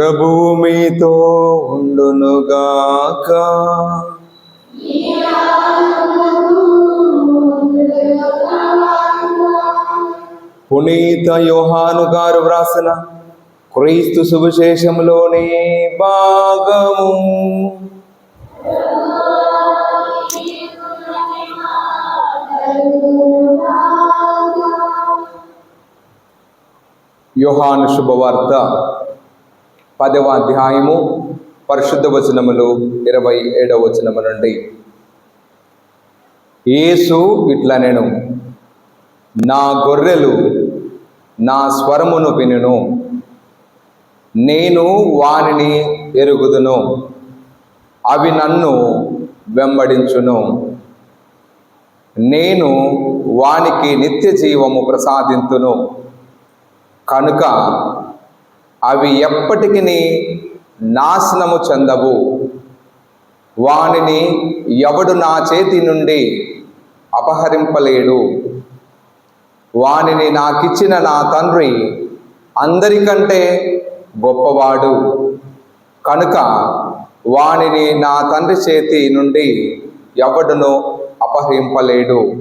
ప్రభువు మీతో ఉండునుగాక. పునీత యోహాను గారు వ్రాసిన క్రీస్తు సువిశేషంలోని భాగము. యోహాను శుభవార్త. పదవ అధ్యాయము పరిశుద్ధ వచనములు ఇరవై ఏడవ వచనము నుండి. యేసు ఇట్లా నేను నా గొర్రెలు నా స్వరమును వినును నేను వానిని ఎరుగుదును అవి నన్ను వెంబడించును. నేను వానికి నిత్య జీవము ప్రసాదింతును. కనుక అవి ఎప్పటికీ నాశనము చెందవు. వానిని ఎవడు నా చేతి నుండి అపహరింపలేడు. వానిని నాకిచ్చిన నా తండ్రి అందరికంటే గొప్పవాడు. కనుక వానిని నా తండ్రి చేతి నుండి ఎవడును అపహరింపలేడు.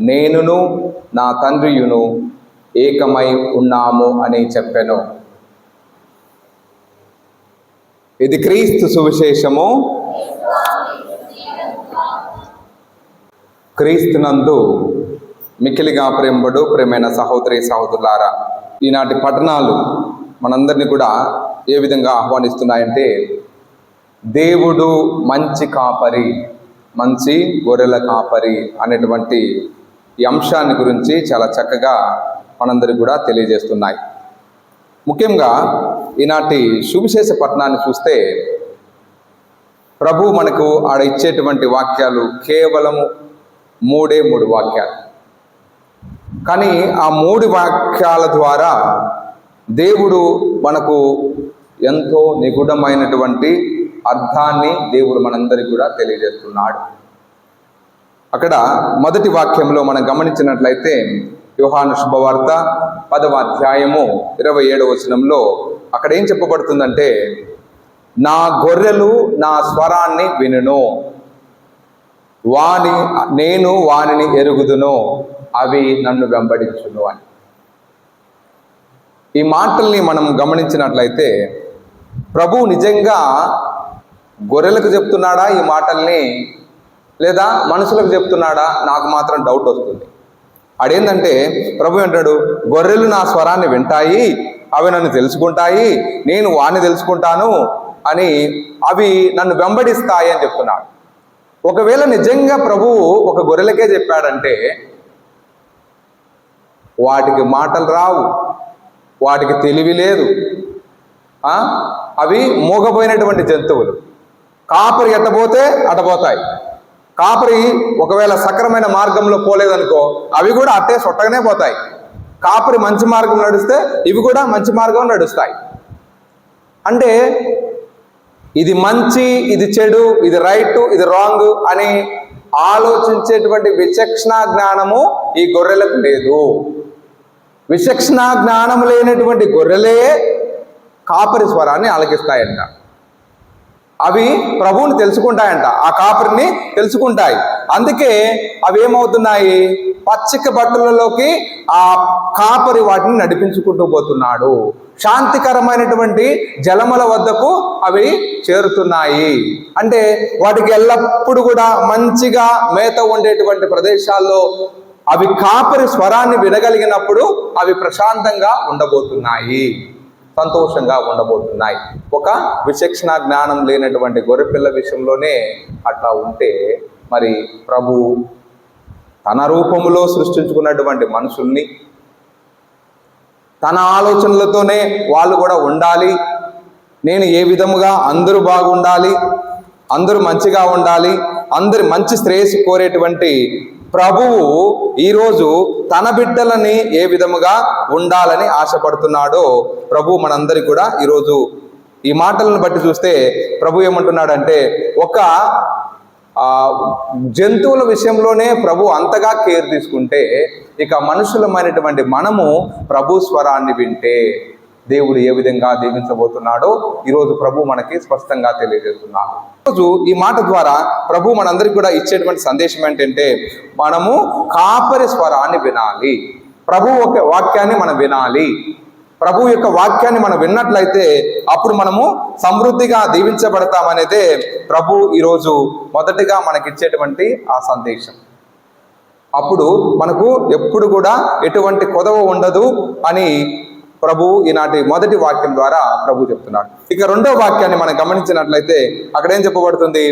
నేనును నా తండ్రియును ఏకమై ఉన్నాము అని చెప్పాను. ఇది క్రీస్తు సువిశేషము. క్రీస్తునందు మిక్కిలిగా ప్రేమబడు ప్రేమైన సహోదరి సహోదరులారా ఈనాటి పట్టణాలు మనందరినీ కూడా ఏ విధంగా ఆహ్వానిస్తున్నాయంటే దేవుడు మంచి కాపరి మంచి గొర్రెల కాపరి అనేటువంటి ఈ అంశాన్ని గురించి చాలా చక్కగా మనందరికి కూడా తెలియజేస్తున్నాయి. ముఖ్యంగా ఈనాటి సువిశేష పట్టణాన్ని చూస్తే ప్రభు మనకు ఆడ ఇచ్చేటువంటి వాక్యాలు కేవలము మూడే మూడు వాక్యాలు. కానీ ఆ మూడు వాక్యాల ద్వారా దేవుడు మనకు ఎంతో నిగూఢమైనటువంటి అర్థాన్ని దేవుడు మనందరికీ కూడా తెలియజేస్తున్నాడు. అక్కడ మొదటి వాక్యంలో మనం గమనించినట్లయితే యోహాను శుభవార్త పదవ అధ్యాయము ఇరవై ఏడవ వచనంలో అక్కడ ఏం చెప్పబడుతుందంటే నా గొర్రెలు నా స్వరాన్ని వినును. వాని నేను వానిని ఎరుగుదును అవి నన్ను వెంబడించును అని. ఈ మాటల్ని మనం గమనించినట్లయితే ప్రభు నిజంగా గొర్రెలకు చెప్తున్నాడా ఈ మాటల్ని లేదా మనుషులకు చెప్తున్నాడా? నాకు మాత్రం డౌట్ వస్తుంది. అడేందంటే ప్రభు అంటాడు గొర్రెలు నా స్వరాన్ని వింటాయి అవి నన్ను తెలుసుకుంటాయి నేను వాణ్ణి తెలుసుకుంటాను అని అవి నన్ను వెంబడిస్తాయి అని చెప్తున్నాడు. ఒకవేళ నిజంగా ప్రభువు ఒక గొర్రెలకే చెప్పాడంటే వాటికి మాటలు రావు వాటికి తెలివి లేదు. అవి మూగపోయినటువంటి జంతువులు. కాపరి ఎట్టబోతే అటపోతాయి కాపరి ఒకవేళ సక్రమైన మార్గంలో పోలేదనుకో అవి కూడా అట్టే సొట్టగానే పోతాయి. కాపరి మంచి మార్గం నడిస్తే ఇవి కూడా మంచి మార్గం నడుస్తాయి. అంటే ఇది మంచి ఇది చెడు ఇది రైట్ ఇది రాంగ్ అని ఆలోచించేటువంటి విచక్షణ జ్ఞానము ఈ గొర్రెలకు లేదు. విచక్షణ జ్ఞానం లేనటువంటి గొర్రెలే కాపరి స్వరాన్ని ఆలకిస్తాయంట. అవి ప్రభువుని తెలుసుకుంటాయంట. ఆ కాపరిని తెలుసుకుంటాయి. అందుకే అవి ఏమవుతున్నాయి? పచ్చిక బట్టలలోకి ఆ కాపరి వాటిని నడిపించుకుంటూ పోతున్నాడు. శాంతికరమైనటువంటి జలముల వద్దకు అవి చేరుతున్నాయి. అంటే వాటికి ఎల్లప్పుడూ కూడా మంచిగా మేత ఉండేటువంటి ప్రదేశాల్లో అవి కాపరి స్వరాన్ని వినగలిగినప్పుడు అవి ప్రశాంతంగా ఉండబోతున్నాయి. సంతోషంగా ఉండబోతున్నాయి. ఒక విచక్షణ జ్ఞానం లేనటువంటి గొర్రెపిల్ల విషయంలోనే అట్లా ఉంటే మరి ప్రభు తన రూపములో సృష్టించుకున్నటువంటి మనుషుల్ని తన ఆలోచనలతోనే వాళ్ళు కూడా ఉండాలి. నేను ఏ విధముగా అందరూ బాగుండాలి అందరూ మంచిగా ఉండాలి అందరి మంచి శ్రేయస్సు కోరేటువంటి ప్రభువు ఈరోజు తన బిడ్డలని ఏ విధముగా ఉండాలని ఆశపడుతున్నాడో ప్రభు మనందరికి కూడా ఈరోజు ఈ మాటలను బట్టి చూస్తే ప్రభు ఏమంటున్నాడంటే ఒక జంతువుల విషయంలోనే ప్రభు అంతగా కేర్ తీసుకుంటే ఇక మనుషులమైనటువంటి మనము ప్రభు స్వరాన్ని వింటే దేవుడు ఏ విధంగా దీవించబోతున్నాడో ఈరోజు ప్రభు మనకి స్పష్టంగా తెలియజేస్తున్నాడు. ఈరోజు ఈ మాట ద్వారా ప్రభు మనందరికి కూడా ఇచ్చేటువంటి సందేశం ఏంటంటే మనము కాపరి స్వరాన్ని వినాలి. ప్రభు ఒక వాక్యాన్ని మనం వినాలి. ప్రభు యొక్క వాక్యాన్ని మనం విన్నట్లయితే అప్పుడు మనము సమృద్ధిగా దీవించబడతామనేదే ప్రభు ఈరోజు మొదటిగా మనకిచ్చేటువంటి ఆ సందేశం. అప్పుడు మనకు ఎప్పుడు కూడా ఎటువంటి కొదవ ఉండదు అని ప్రభు ఈనాటి మొదటి వాక్యం ద్వారా ప్రభు చెప్తున్నాడు. ఇక రెండో వాక్యాన్ని మనం గమనించినట్లయితే అక్కడ ఏం చెప్పబడుతుంది?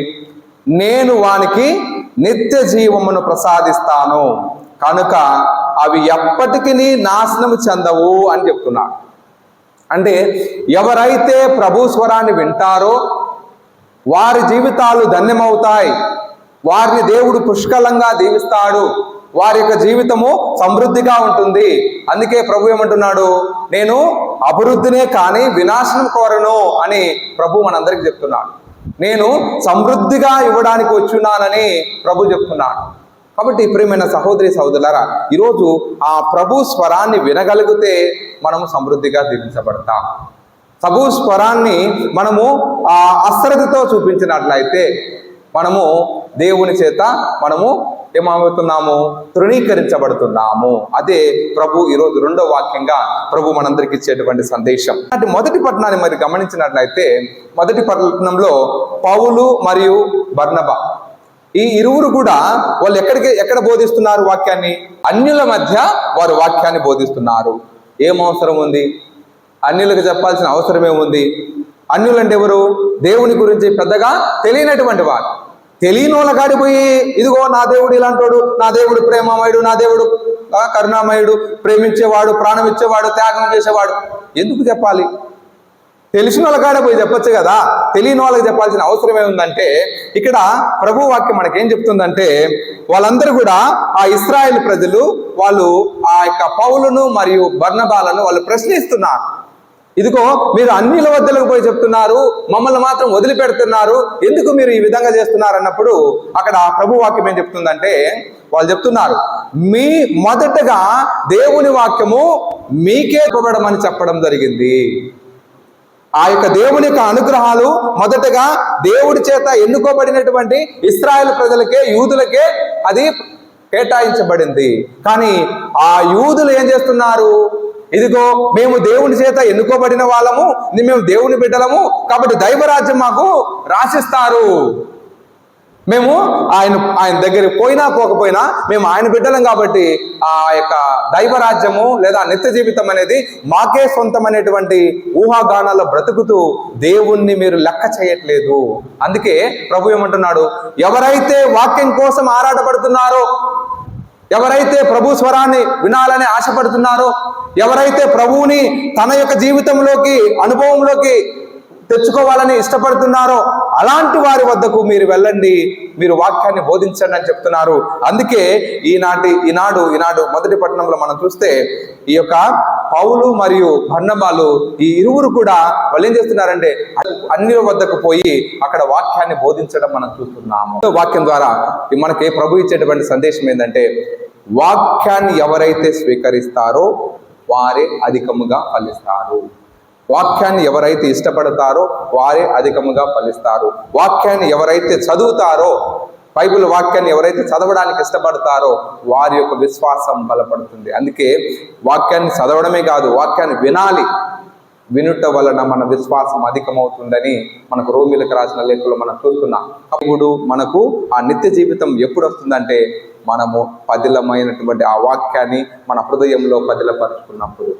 నేను వానికి నిత్య జీవమును ప్రసాదిస్తాను. కనుక అవి ఎప్పటికీ నాశనము చెందవు అని చెప్తున్నాడు. అంటే ఎవరైతే ప్రభు స్వరాన్ని వింటారో వారి జీవితాలు ధన్యమవుతాయి. వారిని దేవుడు పుష్కలంగా దీవిస్తాడు. వారి యొక్క జీవితము సమృద్ధిగా ఉంటుంది. అందుకే ప్రభు ఏమంటున్నాడు? నేను అభివృద్ధినే కానీ వినాశనం కోరను అని ప్రభు మనందరికి చెప్తున్నాడు. నేను సమృద్ధిగా ఇవ్వడానికి వచ్చున్నానని ప్రభు చెప్తున్నాడు. కాబట్టి ప్రియమైన సహోదరి సహోదరులారా ఈరోజు ఆ ప్రభు స్వరాన్ని వినగలిగితే మనము సమృద్ధిగా దీవించబడతాం ప్రభు స్వరాన్ని మనము ఆ అశ్రద్ధతో చూపించినట్లయితే మనము దేవుని చేత మనము ఏమవుతున్నాము? తృణీకరించబడుతున్నాము. అదే ప్రభు ఈరోజు రెండో వాక్యంగా ప్రభు మనందరికి ఇచ్చేటువంటి సందేశం. అంటే మొదటి పట్టణాన్ని మరి గమనించినట్లయితే మొదటి పట్టణంలో పౌలు మరియు బర్ణబ ఈ ఇరువురు కూడా వాళ్ళు ఎక్కడికి ఎక్కడ బోధిస్తున్నారు వాక్యాన్ని? అన్యుల మధ్య వారు వాక్యాన్ని బోధిస్తున్నారు. ఏం అవసరం ఉంది? అన్యులకు చెప్పాల్సిన అవసరమే ఉంది? అన్యులంటే ఎవరు? దేవుని గురించి పెద్దగా తెలియనటువంటి వారు. తెలియని వాళ్ళ కాడిపోయి ఇదిగో నా దేవుడు ఇలాంటోడు నా దేవుడు ప్రేమమయుడు నా దేవుడు కరుణామయుడు ప్రేమించేవాడు ప్రాణం ఇచ్చేవాడు త్యాగం చేసేవాడు. ఎందుకు చెప్పాలి? తెలిసిన వాళ్ళ కాడ పోయి చెప్పొచ్చు కదా. తెలియని వాళ్ళకి చెప్పాల్సిన అవసరం ఏముందంటే ఇక్కడ ప్రభు వాక్యం మనకేం చెప్తుందంటే వాళ్ళందరూ కూడా ఆ ఇస్రాయేల్ ప్రజలు వాళ్ళు ఆ యొక్క పౌలను మరియు బర్ణబాలను వాళ్ళు ప్రశ్నిస్తున్నారు. ఇదిగో మీరు అన్నిల వద్దలకు పోయి చెప్తున్నారు మమ్మల్ని మాత్రం వదిలిపెడుతున్నారు ఎందుకు మీరు ఈ విధంగా చేస్తున్నారు అన్నప్పుడు అక్కడ ప్రభు వాక్యం ఏం చెప్తుందంటే వాళ్ళు చెప్తున్నారు మీ మొదటగా దేవుని వాక్యము మీకే ఇవ్వబడమని చెప్పడం జరిగింది. ఆ యొక్క దేవుని యొక్క అనుగ్రహాలు మొదటగా దేవుడి చేత ఎన్నుకోబడినటువంటి ఇస్రాయల్ ప్రజలకే యూదులకే అది కేటాయించబడింది. కానీ ఆ యూదులు ఏం చేస్తున్నారు? ఇదిగో మేము దేవుని చేత ఎన్నుకోబడిన వాళ్ళము మేము దేవుని బిడ్డలము కాబట్టి దైవరాజ్యం మాకు రాసిస్తారు. మేము ఆయన ఆయన దగ్గరికి పోయినా పోకపోయినా మేము ఆయన బిడ్డలం కాబట్టి ఆ యొక్క దైవరాజ్యము లేదా నిత్య జీవితం అనేది మాకే సొంతం అనేటువంటి ఊహాగానాల్లో బ్రతుకుతూ దేవుణ్ణి మీరు లెక్క చేయట్లేదు. అందుకే ప్రభు ఏమంటున్నాడు? ఎవరైతే వాక్యం కోసం ఆరాటపడుతున్నారో ఎవరైతే ప్రభు స్వరాన్ని వినాలని ఆశపడుతున్నారో ఎవరైతే ప్రభువుని తన యొక్క జీవితంలోకి అనుభవంలోకి తెచ్చుకోవాలని ఇష్టపడుతున్నారో అలాంటి వారి వద్దకు మీరు వెళ్ళండి మీరు వాక్యాన్ని బోధించండి అని చెప్తున్నారు. అందుకే ఈనాటి ఈనాడు ఈనాడు మొదటి పట్టణంలో మనం చూస్తే ఈ యొక్క పౌలు మరియు భర్ణబాలు ఈ ఇరువురు కూడా వాళ్ళు ఏం చేస్తున్నారంటే అన్ని వద్దకు పోయి అక్కడ వాక్యాన్ని బోధించడం మనం చూస్తున్నాము. వాక్యం ద్వారా మనకి ప్రభు ఇచ్చేటువంటి సందేశం ఏంటంటే వాక్యాన్ని ఎవరైతే స్వీకరిస్తారో వారే అధికముగా ఫలిస్తారు. వాక్యాన్ని ఎవరైతే ఇష్టపడతారో వారే అధికముగా ఫలిస్తారు. వాక్యాన్ని ఎవరైతే చదువుతారో బైబిల్ వాక్యాన్ని ఎవరైతే చదవడానికి ఇష్టపడతారో వారి యొక్క విశ్వాసం బలపడుతుంది. అందుకే వాక్యాన్ని చదవడమే కాదు వాక్యాన్ని వినాలి. వినుట వలన మన విశ్వాసం అధికమవుతుందని మనకు రోమిలకు రాసిన లేఖలో మనం చూస్తున్నాం. ఇప్పుడు మనకు ఆ నిత్య జీవితం ఎప్పుడు వస్తుందంటే మనము పదిలమైనటువంటి ఆ వాక్యాన్ని మన హృదయంలో పదిలపరుచుకున్నప్పుడు.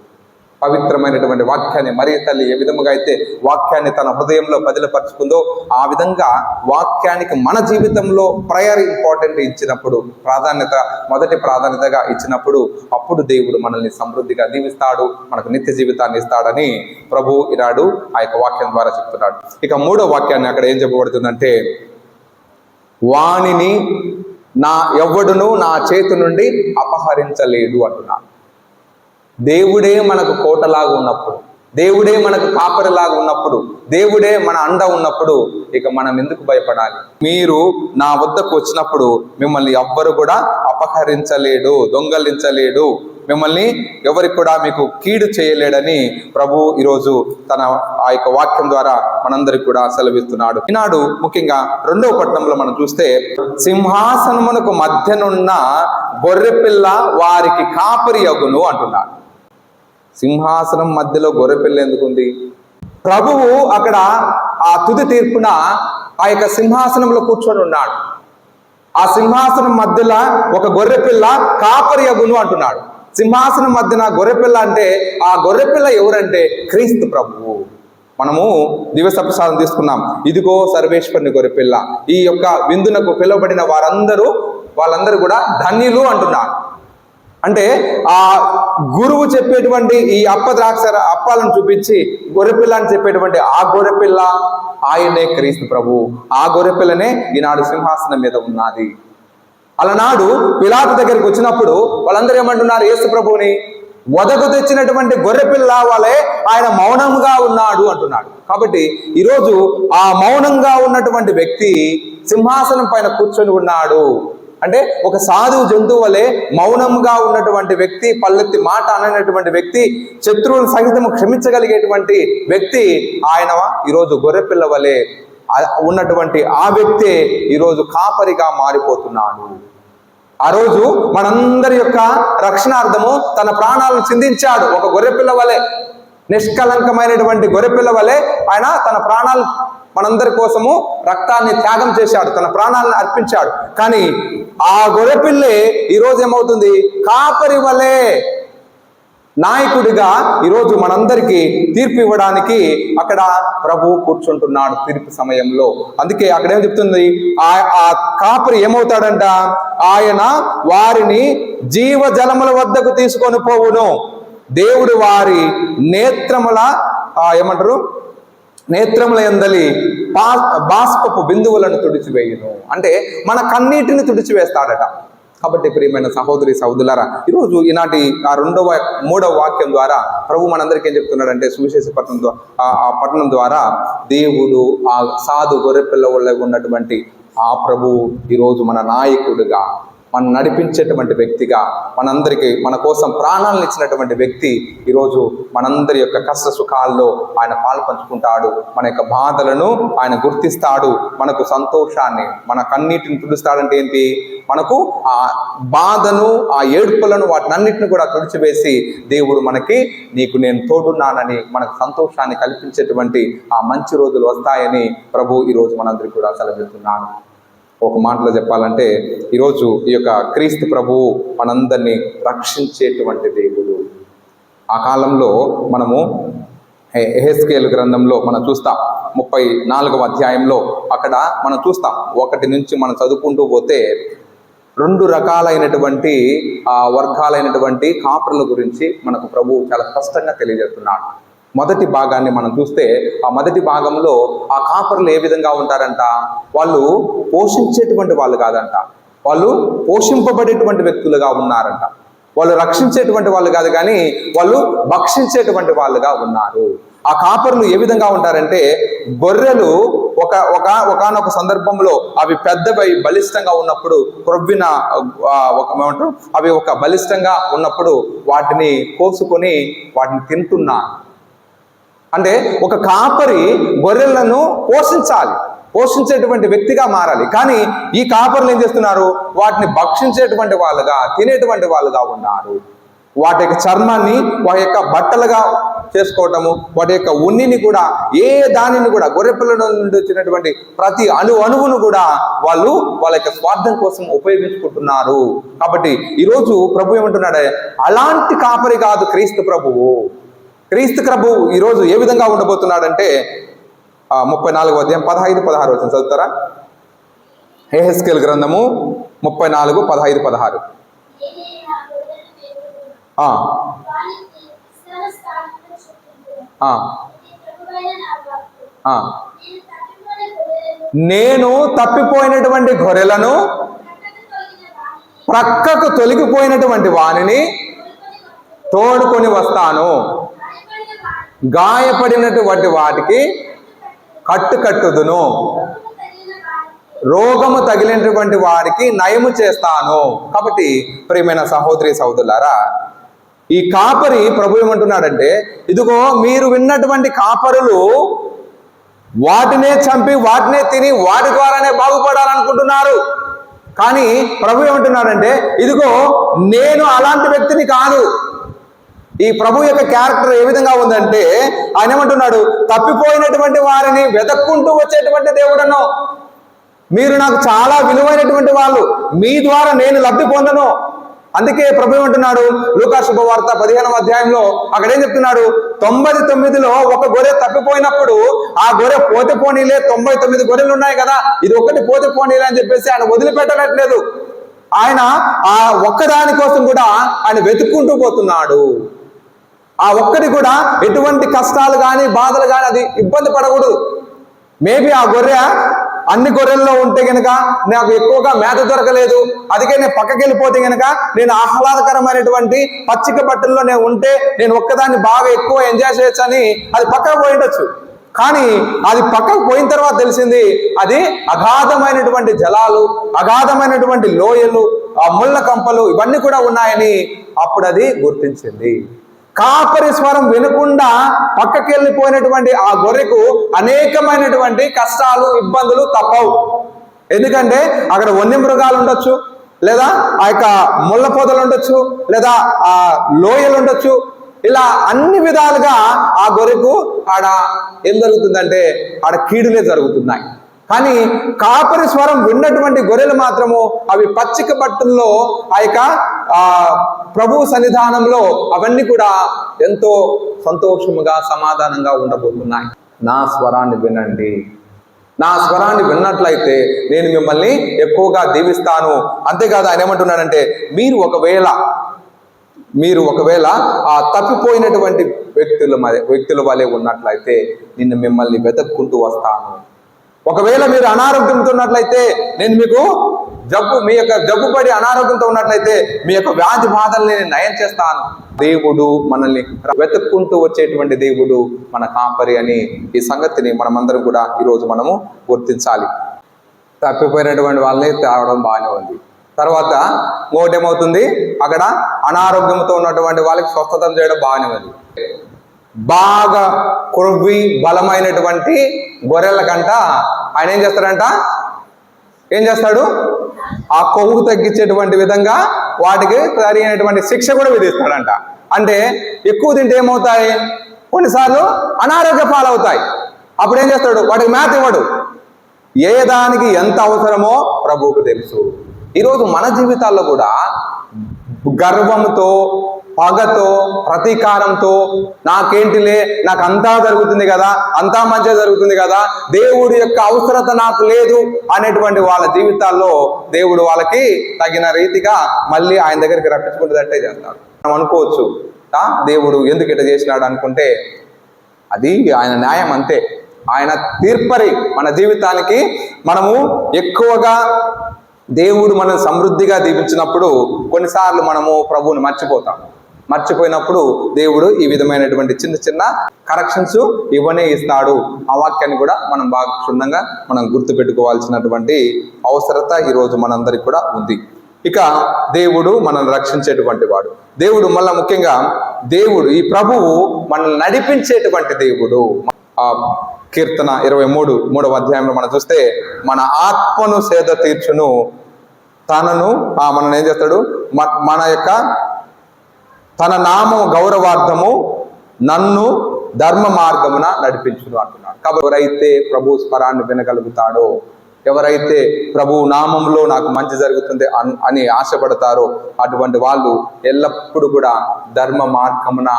పవిత్రమైనటువంటి వాక్యాన్ని మరి తల్లి ఏ విధముగా అయితే వాక్యాన్ని తన హృదయంలో బదిలపరుచుకుందో ఆ విధంగా వాక్యానికి మన జీవితంలో ప్రయర్ ఇంపార్టెంట్ ఇచ్చినప్పుడు ప్రాధాన్యత మొదటి ప్రాధాన్యతగా ఇచ్చినప్పుడు అప్పుడు దేవుడు మనల్ని సమృద్ధిగా దీవిస్తాడు మనకు నిత్య జీవితాన్ని ఇస్తాడని ప్రభు ఈనాడు ఆ యొక్క వాక్యం ద్వారా చెప్తున్నాడు. ఇక మూడో వాక్యాన్ని అక్కడ ఏం చెప్పబడుతుందంటే వాణిని నా ఎవ్వడును నా చేతి నుండి అపహరించలేడు అంటున్నాడు దేవుడే మనకు కోటలాగా ఉన్నప్పుడు దేవుడే మనకు కాపరిలాగా ఉన్నప్పుడు దేవుడే మన అండ ఉన్నప్పుడు ఇక మనం ఎందుకు భయపడాలి? మీరు నా వద్దకు వచ్చినప్పుడు మిమ్మల్ని ఎవ్వరు కూడా అపహరించలేడు దొంగలించలేడు. మిమ్మల్ని ఎవరికి కూడా మీకు కీడు చేయలేడని ప్రభు ఈరోజు తన ఆ యొక్క వాక్యం ద్వారా మనందరికి కూడా సెలవిస్తున్నాడు. ఈనాడు ముఖ్యంగా రెండవ పట్టణంలో మనం చూస్తే సింహాసనమునకు మధ్యనున్న గొర్రెపిల్ల వారికి కాపరి అగును అంటున్నాడు. సింహాసనం మధ్యలో గొర్రెపిల్ల ఎందుకుంది ప్రభువు అక్కడ ఆ తుది తీర్పున ఆ యొక్క సింహాసనంలో కూర్చొని ఉన్నాడు. ఆ సింహాసనం మధ్యలో ఒక గొర్రెపిల్ల కాపరియగును అంటున్నాడు. సింహాసనం మధ్యన గొర్రెపిల్ల అంటే ఆ గొర్రెపిల్ల ఎవరంటే క్రీస్తు ప్రభువు. మనము దివస ప్రసాదం తీసుకున్నాం. ఇదిగో సర్వేశ్వరుని గొర్రెపిల్ల ఈ యొక్క విందునకు పిలువబడిన వారందరూ వాళ్ళందరూ కూడా ధన్యులు అంటున్నారు. అంటే ఆ గురువు చెప్పేటువంటి ఈ అప్ప ద్రాక్ష అప్పాలను చూపించి గొర్రెపిల్ల అని చెప్పేటువంటి ఆ గొర్రెపిల్ల ఆయనే క్రీస్తు ప్రభు. ఆ గొర్రెపిల్లనే ఈనాడు సింహాసనం మీద ఉన్నది. అలనాడు పిలాతు దగ్గరికి వచ్చినప్పుడు వాళ్ళందరూ ఏమంటున్నారు యేసు ప్రభుని వదకు తెచ్చినటువంటి గొర్రెపిల్ల వాళ్ళే ఆయన మౌనంగా ఉన్నాడు అంటున్నాడు. కాబట్టి ఈరోజు ఆ మౌనంగా ఉన్నటువంటి వ్యక్తి సింహాసనం పైన కూర్చొని ఉన్నాడు. అంటే ఒక సాధువు జంతువు వలె మౌనంగా ఉన్నటువంటి వ్యక్తి పల్లెత్తి మాట అననటువంటి వ్యక్తి శత్రువులు సహితము క్షమించగలిగేటువంటి వ్యక్తి ఆయన ఈరోజు గొర్రెపిల్ల వలె ఉన్నటువంటి ఆ వ్యక్తే ఈరోజు కాపరిగా మారిపోతున్నాడు. ఆ రోజు మనందరి యొక్క రక్షణార్థము తన ప్రాణాలను చిందించాడు ఒక గొర్రెపిల్ల వలె. నిష్కలంకమైనటువంటి గొర్రెపిల్ల వలె ఆయన తన ప్రాణాలు మనందరి కోసము రక్తాన్ని త్యాగం చేశాడు తన ప్రాణాలను అర్పించాడు. కానీ ఆ గొర్రెపిల్లే ఈరోజు ఏమవుతుంది? కాపరి వలే నాయకుడిగా ఈరోజు మనందరికీ తీర్పు ఇవ్వడానికి అక్కడ ప్రభు కూర్చుంటున్నాడు తీర్పు సమయంలో. అందుకే అక్కడ ఏం చెప్తుంది? ఆ ఆ కాపరి ఏమవుతాడంట? ఆయన వారిని జీవ జలముల వద్దకు తీసుకొని పోవును. దేవుడు వారి నేత్రముల ఆ, ఏమంటారు? నేత్రముల ఎందలి బా బాష్పపు బిందువులను తుడిచివేయును. అంటే మన కన్నీటిని తుడిచివేస్తాడట. కాబట్టి ప్రియమైన సహోదరి సహోదరులారా ఈరోజు ఈనాటి ఆ రెండవ మూడవ వాక్యం ద్వారా ప్రభు మనందరికీ ఏం చెప్తున్నాడంటే సువిశేష పట్టణం ఆ ఆ పట్టణం ద్వారా దేవుడు ఆ సాధు గొర్రె వల్ల ఉన్నటువంటి ఆ ప్రభువు ఈరోజు మన నాయకుడిగా. మనం నడిపించేటువంటి వ్యక్తిగా మనందరికీ మన కోసం ప్రాణాలను ఇచ్చినటువంటి వ్యక్తి ఈరోజు మనందరి యొక్క కష్ట సుఖాల్లో ఆయన పాలు పంచుకుంటాడు. మన యొక్క బాధలను ఆయన గుర్తిస్తాడు. మనకు సంతోషాన్ని మన కన్నీటిని తుడుస్తాడంటే ఏంటి? మనకు ఆ బాధను ఆ ఏడుపులను వాటినన్నిటిని కూడా తుడిచివేసి దేవుడు మనకి నీకు నేను తోడున్నానని మనకు సంతోషాన్ని కల్పించేటువంటి ఆ మంచి రోజులు వస్తాయని ప్రభు ఈరోజు మనందరికీ కూడా సెలవిస్తున్నాను. ఒక మాటలో చెప్పాలంటే ఈరోజు ఈ యొక్క క్రీస్తు ప్రభువు మనందరినీ రక్షించేటువంటి దేవుడు. ఆ కాలంలో మనము ఎహెస్కేల్ గ్రంథంలో మనం చూస్తాం ముప్పై నాలుగవ అధ్యాయంలో అక్కడ మనం చూస్తాం ఒకటి నుంచి మనం చదువుకుంటూ పోతే రెండు రకాలైనటువంటి ఆ వర్గాలైనటువంటి కాపురుల గురించి మనకు ప్రభువు చాలా స్పష్టంగా తెలియజేస్తున్నాడు. మొదటి భాగాన్ని మనం చూస్తే ఆ మొదటి భాగంలో ఆ కాపరులు ఏ విధంగా ఉంటారంట? వాళ్ళు పోషించేటువంటి వాళ్ళు కాదంట. వాళ్ళు పోషింపబడేటువంటి వ్యక్తులుగా ఉన్నారంట. వాళ్ళు రక్షించేటువంటి వాళ్ళు కాదు కానీ వాళ్ళు భక్షించేటువంటి వాళ్ళుగా ఉన్నారు. ఆ కాపరులు ఏ విధంగా ఉంటారంటే గొర్రెలు ఒక ఒక ఒకనొక సందర్భంలో అవి పెద్దవై బలిష్టంగా ఉన్నప్పుడు క్రొవ్విన ఒక ఏమంటారు? అవి ఒక బలిష్టంగా ఉన్నప్పుడు వాటిని కోసుకొని వాటిని తింటున్నారు. అంటే ఒక కాపరి గొర్రెలను పోషించాలి పోషించేటువంటి వ్యక్తిగా మారాలి. కానీ ఈ కాపర్లు ఏం చేస్తున్నారు? వాటిని భక్షించేటువంటి వాళ్ళుగా తినేటువంటి వాళ్ళుగా ఉన్నారు. వాటి యొక్క చర్మాన్ని వాటి యొక్క బట్టలుగా చేసుకోవటము వాటి యొక్క ఉన్నిని కూడా ఏ దానిని కూడా గొర్రెపిల్ల నుండి వచ్చినటువంటి ప్రతి అణు అణువును కూడా వాళ్ళు వాళ్ళ యొక్క స్వార్థం కోసం ఉపయోగించుకుంటున్నారు. కాబట్టి ఈరోజు ప్రభు ఏమంటున్నాడే? అలాంటి కాపరి కాదు క్రీస్తు ప్రభువు. క్రీస్తు ప్రభు ఈరోజు ఏ విధంగా ఉండబోతున్నాడంటే ముప్పై నాలుగు అధ్యాయం పదహైదు పదహారు వచ్చిన చదువుతారా? హేహెస్కేల్ గ్రంథము ముప్పై నాలుగు పదహైదు పదహారు. నేను తప్పిపోయినటువంటి గొర్రెలను ప్రక్కకు వానిని తొలగిపోయినటువంటి వాణిని తోడుకొని వస్తాను. తోడుకొని వస్తాను గాయపడిన వానిని గాయపడినటువంటి వాటికి కట్టు కట్టుదును. రోగము తగిలినటువంటి వారికి నయము చేస్తాను. కాబట్టి ప్రియమైన సహోదరి సహోదరులారా ఈ కాపరి ప్రభు ఏమంటున్నాడంటే ఇదిగో మీరు విన్నటువంటి కాపరులు వాటినే చంపి వాటినే తిని వాటి ద్వారానే బాగుపడాలనుకుంటున్నారు. కానీ ప్రభు ఏమంటున్నాడంటే ఇదిగో నేను అలాంటి వ్యక్తిని కాదు. ఈ ప్రభు యొక్క క్యారెక్టర్ ఏ విధంగా ఉందంటే ఆయన ఏమంటున్నాడు? తప్పిపోయినటువంటి వారిని వెతక్కుంటూ వచ్చేటువంటి దేవుడను. మీరు నాకు చాలా విలువైనటువంటి వాళ్ళు. మీ ద్వారా నేను లబ్ధి పొందను. అందుకే ప్రభు ఏమంటున్నాడు? లూకా శుభవార్త పదిహేనవ అధ్యాయంలో అక్కడ ఏం చెప్తున్నాడు? తొంభై తొమ్మిదిలో ఒక గొర్రె తప్పిపోయినప్పుడు ఆ గొర్రె పోతే పోనీలే తొంభై తొమ్మిది గొర్రెలు ఉన్నాయి కదా. ఇది ఒకటి పోతే పోనీలే అని చెప్పేసి ఆయన వదిలిపెట్టనట్లేదు. ఆయన ఆ ఒక్కదాని కోసం కూడా ఆయన వెతుక్కుంటూ పోతున్నాడు. ఆ ఒక్కటి కూడా ఎటువంటి కష్టాలు కానీ బాధలు కానీ అది ఇబ్బంది పడకూడదు. మేబీ ఆ గొర్రె అన్ని గొర్రెల్లో ఉంటే గనక నాకు ఎక్కువగా మేత దొరకలేదు. అందుకే నేను పక్కకి వెళ్ళిపోతే గనక నేను ఆహ్లాదకరమైనటువంటి పచ్చిక బట్టల్లో నేను ఉంటే నేను ఒక్కదాన్ని బాగా ఎక్కువ ఎంజాయ్ చేయొచ్చు అని అది పక్కకు పోయిండొచ్చు కానీ అది పక్కకు పోయిన తర్వాత తెలిసింది అది అగాధమైనటువంటి జలాలు అగాధమైనటువంటి లోయలు ఆ ముళ్ళ కంపలు ఇవన్నీ కూడా ఉన్నాయని అప్పుడు అది గుర్తించింది. కాపరి స్వరం వినకుండా పక్కకి వెళ్ళిపోయినటువంటి ఆ గొర్రెకు అనేకమైనటువంటి కష్టాలు ఇబ్బందులు తప్పవు. ఎందుకంటే అక్కడ వన్య మృగాలు ఉండొచ్చు లేదా ఆ యొక్క ముళ్ళ పొదలు ఉండొచ్చు లేదా ఆ లోయలు ఉండొచ్చు. ఇలా అన్ని విధాలుగా ఆ గొర్రెకు ఆడ ఏం జరుగుతుందంటే ఆడ కీడులే జరుగుతున్నాయి. కానీ కాపరి స్వరం విన్నటువంటి గొర్రెలు మాత్రము అవి పచ్చిక బట్టల్లో ఆ యొక్క ఆ ప్రభు సన్నిధానంలో అవన్నీ కూడా ఎంతో సంతోషముగా సమాధానంగా ఉండబోతున్నాయి. నా స్వరాన్ని వినండి. నా స్వరాన్ని విన్నట్లయితే నేను మిమ్మల్ని ఎక్కువగా దీవిస్తాను. అంతేకాదు ఆయన ఏమంటున్నాడంటే మీరు ఒకవేళ మీరు ఒకవేళ ఆ తప్పిపోయినటువంటి వ్యక్తుల వ్యక్తుల వలె ఉన్నట్లయితే నిన్ను మిమ్మల్ని వెతుక్కుంటూ వస్తాను. ఒకవేళ మీరు అనారోగ్యంతో ఉన్నట్లయితే నేను మీకు జబ్బు మీ యొక్క జబ్బు పడి అనారోగ్యంతో ఉన్నట్లయితే మీ యొక్క వ్యాధి బాధల్ని నేను నయం చేస్తాను. దేవుడు మనల్ని వెతుక్కుంటూ వచ్చేటువంటి దేవుడు మన కాపరి అని ఈ సంగతిని మనమందరం కూడా ఈరోజు మనము గుర్తించాలి. తప్పిపోయినటువంటి వాళ్ళని తేవడం బాగానే ఉంది. తర్వాత ఇంకోటి ఏమవుతుంది? అక్కడ అనారోగ్యంతో ఉన్నటువంటి వాళ్ళకి స్వస్థతం చేయడం బాగానే ఉంది. బాగా కొవ్వి బలమైనటువంటి గొర్రెలకంట ఆయన ఏం చేస్తాడంట? ఏం చేస్తాడు? ఆ కొవ్వు తగ్గించేటువంటి విధంగా వాటికి సరైనటువంటి శిక్ష కూడా విధిస్తాడంట. అంటే ఎక్కువ తింటే ఏమవుతాయి? కొన్నిసార్లు అనారోగ్య పాలవుతాయి. అప్పుడు ఏం చేస్తాడు? వాటికి మేత ఇవ్వడు. ఏ దానికి ఎంత అవసరమో ప్రభువుకు తెలుసు. ఈరోజు మన జీవితాల్లో కూడా గర్వంతో పగతో ప్రతీకారంతో నాకేంటిలే నాకు అంతా జరుగుతుంది కదా అంతా మంచిగా జరుగుతుంది కదా దేవుడి యొక్క అవసరత నాకు లేదు అనేటువంటి వాళ్ళ జీవితాల్లో దేవుడు వాళ్ళకి తగిన రీతిగా మళ్ళీ ఆయన దగ్గరికి రప్పించుకునేటట్టే చేస్తాడు. మనం అనుకోవచ్చు దేవుడు ఎందుకు ఇట చేసినాడు? అనుకుంటే అది ఆయన న్యాయం అంతే. ఆయన తీర్పరి మన జీవితానికి మనము ఎక్కువగా దేవుడు మనం సమృద్ధిగా దీవించినప్పుడు కొన్నిసార్లు మనము ప్రభువుని మర్చిపోతాం. మర్చిపోయినప్పుడు దేవుడు ఈ విధమైనటువంటి చిన్న చిన్న కరెక్షన్స్ ఇవ్వనే ఇస్తాడు ఆ వాక్యాన్ని కూడా మనం బాగా క్షుణ్ణంగా మనం గుర్తుపెట్టుకోవాల్సినటువంటి అవసరత ఈరోజు మనందరికి కూడా ఉంది. ఇక దేవుడు మనల్ని రక్షించేటువంటి వాడు. దేవుడు మళ్ళా ముఖ్యంగా దేవుడు ఈ ప్రభువు మనల్ని నడిపించేటువంటి దేవుడు. ఆ కీర్తన ఇరవై మూడు మూడవ అధ్యాయంలో మనం చూస్తే మన ఆత్మను సేద తీర్చును. తనను ఆ మనం ఏం చేస్తాడు? మ- మన యొక్క తన నామం గౌరవార్థము నన్ను ధర్మ మార్గమున నడిపించును అంటున్నాడు. కాబట్టి ఎవరైతే ప్రభు స్మరాన్ని వినగలుగుతాడో ఎవరైతే ప్రభు నామంలో నాకు మంచి జరుగుతుంది అని ఆశపడతారో అటువంటి వాళ్ళు ఎల్లప్పుడూ కూడా ధర్మ మార్గమున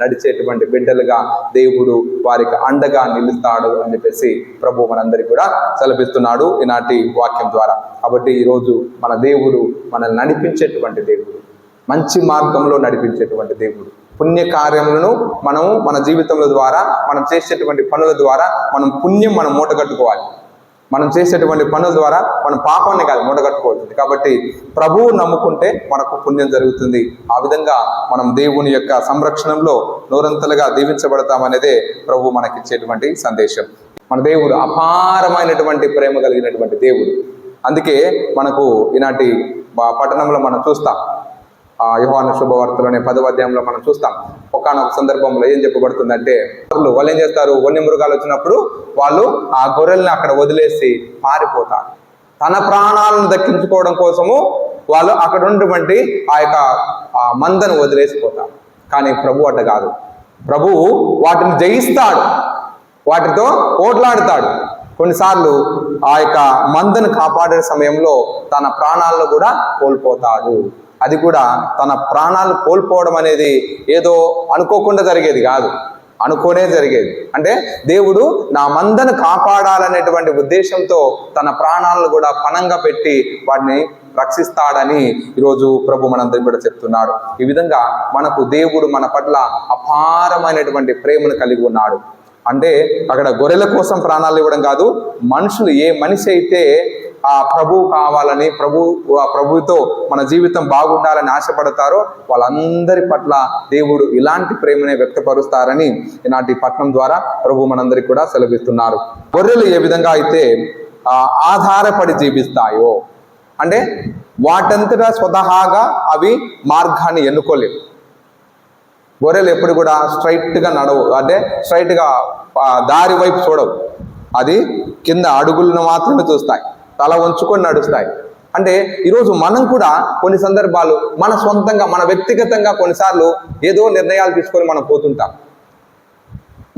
నడిచేటువంటి బిడ్డలుగా దేవుడు వారికి అండగా నిలుస్తాడు అని చెప్పేసి ప్రభు మనందరికీ కూడా సెలవిస్తున్నాడు ఈనాటి వాక్యం ద్వారా. కాబట్టి ఈరోజు మన దేవుడు మనల్ని నడిపించేటువంటి దేవుడు. మంచి మార్గంలో నడిపించేటువంటి దేవుడు. పుణ్య కార్యములను మనము మన జీవితంలో ద్వారా మనం చేసేటువంటి పనుల ద్వారా మనం పుణ్యం మనం మూటగట్టుకోవాలి. మనం చేసేటువంటి పనుల ద్వారా మనం పాపాన్ని కాదు మూడగట్టుకోవచ్చు కాబట్టి ప్రభువు నమ్ముకుంటే మనకు పుణ్యం జరుగుతుంది. ఆ విధంగా మనం దేవుని యొక్క సంరక్షణలో నూరంతలుగా దీవించబడతామనేదే ప్రభు మనకిచ్చేటువంటి సందేశం. మన దేవుడు అపారమైనటువంటి ప్రేమ కలిగినటువంటి దేవుడు. అందుకే మనకు ఈనాటి పట్టణంలో మనం చూస్తాం. యుహాను శుభవార్తలోనే పదవ అధ్యాయంలో మనం చూస్తాం. ఒకనొక సందర్భంలో ఏం చెప్పబడుతుందంటే వాళ్ళు వాళ్ళు ఏం చేస్తారు? వన్య మృగాలు వచ్చినప్పుడు వాళ్ళు ఆ గొర్రెల్ని అక్కడ వదిలేసి పారిపోతారు. తన ప్రాణాలను దక్కించుకోవడం కోసము వాళ్ళు అక్కడ ఉన్నటువంటి ఆ యొక్క ఆ మందను వదిలేసిపోతారు కానీ ప్రభు అడ్డ కాదు. ప్రభువు వాటిని జయిస్తాడు. వాటితో ఓట్లాడుతాడు కొన్నిసార్లు ఆ యొక్క మందను కాపాడే సమయంలో తన ప్రాణాలను కూడా కోల్పోతాడు. అది కూడా తన ప్రాణాలు కోల్పోవడం అనేది ఏదో అనుకోకుండా జరిగేది కాదు. అనుకోనే జరిగేది. అంటే దేవుడు నా మందను కాపాడాలనేటువంటి ఉద్దేశంతో తన ప్రాణాలను కూడా పణంగా పెట్టి వాటిని రక్షిస్తాడని ఈరోజు ప్రభు మనందరికి కూడా చెప్తున్నాడు. ఈ విధంగా మనకు దేవుడు మన పట్ల అపారమైనటువంటి ప్రేమను కలిగి ఉన్నాడు. అంటే అక్కడ గొర్రెల కోసం ప్రాణాలు ఇవ్వడం కాదు మనుషులు ఏ మనిషి అయితే ఆ ప్రభు కావాలని ప్రభు ఆ ప్రభుతో మన జీవితం బాగుండాలని ఆశపడతారో వాళ్ళందరి పట్ల దేవుడు ఇలాంటి ప్రేమనే వ్యక్తపరుస్తారని ఇలాంటి పట్నం ద్వారా ప్రభు మనందరికి కూడా సెలవిస్తున్నారు. గొర్రెలు ఏ విధంగా అయితే ఆధారపడి జీవిస్తాయో అంటే వాటంతటా స్వతహాగా అవి మార్గాన్ని ఎన్నుకోలేవు. గొర్రెలు ఎప్పుడు కూడా స్ట్రైట్గా నడవు అంటే స్ట్రైట్గా దారి వైపు చూడవు. అది కింద అడుగులను మాత్రమే చూస్తాయి. తల వంచుకొని నడుస్తాయి. అంటే ఈరోజు మనం కూడా కొన్ని సందర్భాలు మన సొంతంగా మన వ్యక్తిగతంగా కొన్నిసార్లు ఏదో నిర్ణయాలు తీసుకొని మనం పోతుంటాం.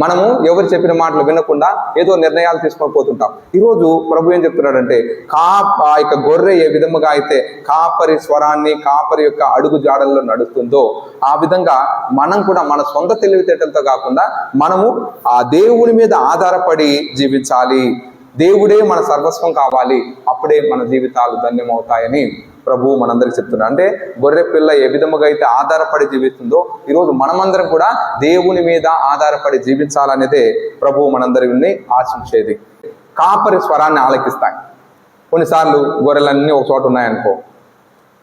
మనము ఎవరు చెప్పిన మాటలు వినకుండా ఏదో నిర్ణయాలు తీసుకొని పోతుంటాం. ఈరోజు ప్రభు ఏం చెప్తున్నాడంటే కా ఆ యొక్క గొర్రె ఏ విధముగా అయితే కాపరి స్వరాన్ని కాపరి యొక్క అడుగు జాడల్లో నడుస్తుందో ఆ విధంగా మనం కూడా మన సొంత తెలివితేటలతో కాకుండా మనము ఆ దేవుని మీద ఆధారపడి జీవించాలి. దేవుడే మన సర్వస్వం కావాలి. అప్పుడే మన జీవితాలు ధన్యమవుతాయని ప్రభు మనందరికి చెప్తున్నారు అంటే గొర్రె పిల్ల ఏ విధముగా అయితే ఆధారపడి జీవిస్తుందో ఈరోజు మనమందరం కూడా దేవుని మీద ఆధారపడి జీవించాలనేదే ప్రభు మనందరిని ఆశించేది. కాపరి స్వరాన్ని ఆలకిస్తాయి. కొన్నిసార్లు గొర్రెలన్నీ ఒక చోట ఉన్నాయనుకో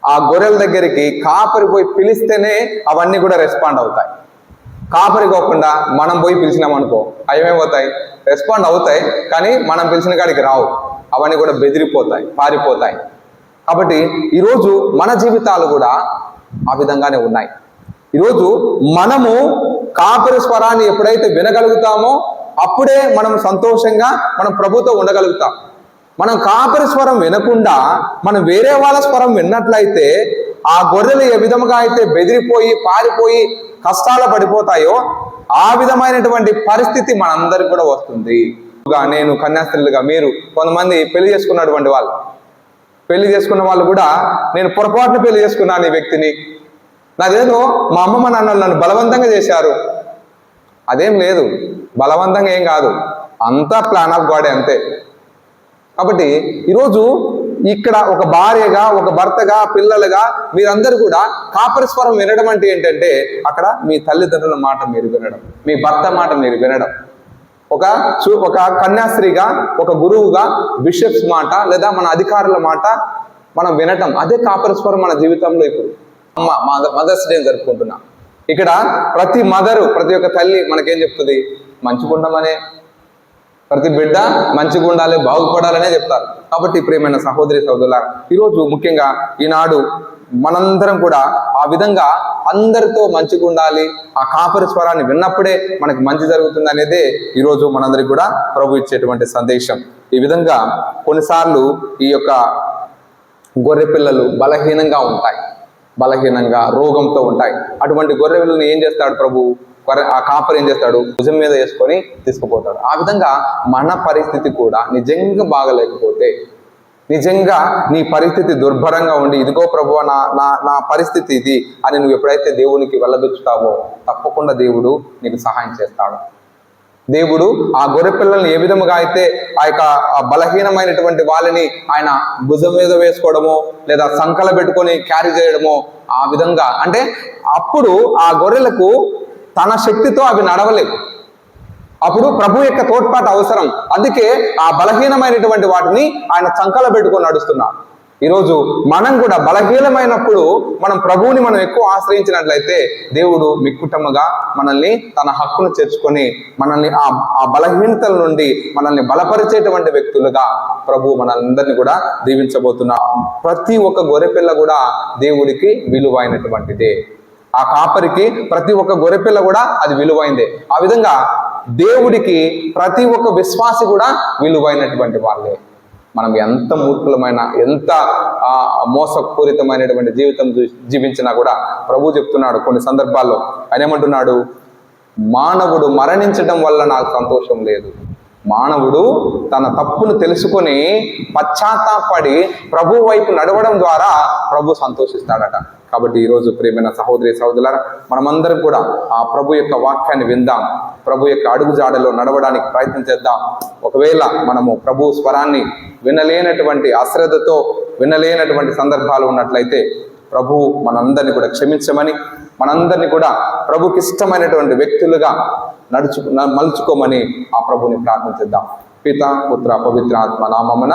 ఆ గొర్రెల దగ్గరికి కాపరి పోయి పిలిస్తేనే అవన్నీ కూడా రెస్పాండ్ అవుతాయి. కాపరి కాకుండా మనం పోయి పిలిచినామనుకో అనుకో ఏమైపోతాయి రెస్పాండ్ అవుతాయి కానీ మనం పిలిచిన కాడికి రావు. అవన్నీ కూడా బెదిరిపోతాయి పారిపోతాయి. కాబట్టి ఈరోజు మన జీవితాలు కూడా ఆ విధంగానే ఉన్నాయి. ఈరోజు మనము కాపరి స్వరాన్ని ఎప్పుడైతే వినగలుగుతామో అప్పుడే మనం సంతోషంగా మనం ప్రభుతో ఉండగలుగుతాం. మనం కాపరి స్వరం వినకుండా మనం వేరే వాళ్ళ స్వరం విన్నట్లయితే ఆ గొర్రెలు ఏ విధముగా అయితే బెదిరిపోయి పారిపోయి కష్టాలు పడిపోతాయో ఆ విధమైనటువంటి పరిస్థితి మనందరికి కూడా వస్తుంది. నేను కన్యాస్త్రీలుగా మీరు కొంతమంది పెళ్ళి చేసుకున్నటువంటి వాళ్ళు. పెళ్ళి చేసుకున్న వాళ్ళు కూడా నేను పొరపాటున పెళ్ళి చేసుకున్నాను ఈ వ్యక్తిని. నాదేదో మా అమ్మమ్మ నాన్నలు నన్ను బలవంతంగా చేశారు. అదేం లేదు. బలవంతంగా ఏం కాదు. అంతా ప్లాన్ ఆఫ్ గాడే అంతే. కాబట్టి ఈరోజు ఇక్కడ ఒక భార్యగా ఒక భర్తగా పిల్లలుగా మీరందరూ కూడా కాపరస్వరం వినడం అంటే ఏంటంటే అక్కడ మీ తల్లిదండ్రుల మాట మీరు వినడం మీ భర్త మాట మీరు వినడం. ఒక చూ ఒక కన్యాస్త్రీగా ఒక గురువుగా బిషప్స్ మాట లేదా మన అధికారుల మాట మనం వినటం అదే కాపరస్వరం మన జీవితంలో ఇప్పుడు. అమ్మ మదర్స్ డే జరుపుకుంటున్నాం. ఇక్కడ ప్రతి మదరు ప్రతి ఒక్క తల్లి మనకేం చెప్తుంది? మంచుకుంటామనే ప్రతి బిడ్డ మంచిగా ఉండాలి బాగుపడాలనే చెప్తారు. కాబట్టి ప్రియమైన సహోదరి సహోదరుల ఈరోజు ముఖ్యంగా ఈనాడు మనందరం కూడా ఆ విధంగా అందరితో మంచిగా ఉండాలి ఆ కాపరి స్వరాన్ని విన్నప్పుడే మనకి మంచి జరుగుతుంది అనేదే ఈరోజు మనందరికి కూడా ప్రభు ఇచ్చేటువంటి సందేశం. ఈ విధంగా కొన్నిసార్లు ఈ యొక్క గొర్రె పిల్లలు బలహీనంగా ఉంటాయి బలహీనంగా రోగంతో ఉంటాయి. అటువంటి గొర్రె పిల్లల్ని ఏం చేస్తాడు ప్రభు? ఆ కాపర్ ఏం చేస్తాడు? భుజం మీద వేసుకొని తీసుకుపోతాడు. ఆ విధంగా మన పరిస్థితి కూడా నిజంగా బాగలేకపోతే నిజంగా నీ పరిస్థితి దుర్భరంగా ఉండి ఇదిగో ప్రభు నా నా నా పరిస్థితి ఇది అని నువ్వు ఎప్పుడైతే దేవునికి వెళ్ళదొచ్చుతావో తప్పకుండా దేవుడు నీకు సహాయం చేస్తాడు. దేవుడు ఆ గొర్రె పిల్లల్ని ఏ విధముగా అయితే ఆ యొక్క బలహీనమైనటువంటి వాళ్ళని ఆయన భుజం మీద వేసుకోవడమో లేదా సంకల పెట్టుకొని క్యారీ చేయడమో ఆ విధంగా అంటే అప్పుడు ఆ గొర్రెలకు తన శక్తితో అవి నడవలేవు. అప్పుడు ప్రభు యొక్క తోడ్పాటు అవసరం. అందుకే ఆ బలహీనమైనటువంటి వాటిని ఆయన చంకల పెట్టుకొని నడుస్తున్నారు ఈరోజు మనం కూడా బలహీనమైనప్పుడు మనం ప్రభువుని మనం ఎక్కువ ఆశ్రయించినట్లయితే దేవుడు మిక్కుటముగా మనల్ని తన హక్కును చేర్చుకొని మనల్ని ఆ ఆ బలహీనతల నుండి మనల్ని బలపరిచేటువంటి వ్యక్తులుగా ప్రభు మనందరినీ కూడా దీవించబోతున్నా. ప్రతి ఒక్క గొర్రెపిల్ల కూడా దేవుడికి విలువైనటువంటిదే. ఆ కాపరికి ప్రతి ఒక్క గొర్రెపిల్ల కూడా అది విలువైందే. ఆ విధంగా దేవుడికి ప్రతి ఒక్క విశ్వాసి కూడా విలువైనటువంటి వాళ్ళే. మనం ఎంత మూర్ఖులమైన ఎంత మోసపూరితమైనటువంటి జీవితం జీవించినా కూడా ప్రభు చెప్తున్నాడు కొన్ని సందర్భాల్లో. ఆయన ఏమంటున్నాడు? మానవుడు మరణించడం వల్ల నాకు సంతోషం లేదు. మానవుడు తన తప్పును తెలుసుకొని పశ్చాత్తాపడి ప్రభు వైపు నడవడం ద్వారా ప్రభు సంతోషిస్తాడట. కాబట్టి ఈరోజు ప్రియమైన సహోదరి సహోదరులారా మనమందరం కూడా ఆ ప్రభు యొక్క వాక్యాన్ని విందాం. ప్రభు యొక్క అడుగుజాడలో నడవడానికి ప్రయత్నం చేద్దాం. ఒకవేళ మనము ప్రభు స్వరాన్ని వినలేనటువంటి అశ్రద్ధతో వినలేనటువంటి సందర్భాలు ఉన్నట్లయితే ప్రభు మనందరినీ కూడా క్షమించమని మనందరినీ కూడా ప్రభుకి ఇష్టమైనటువంటి వ్యక్తులుగా నడుచు న- మలుచుకోమని ఆ ప్రభుని ప్రార్థించేద్దాం పిత పుత్ర పవిత్ర ఆత్మ నామమున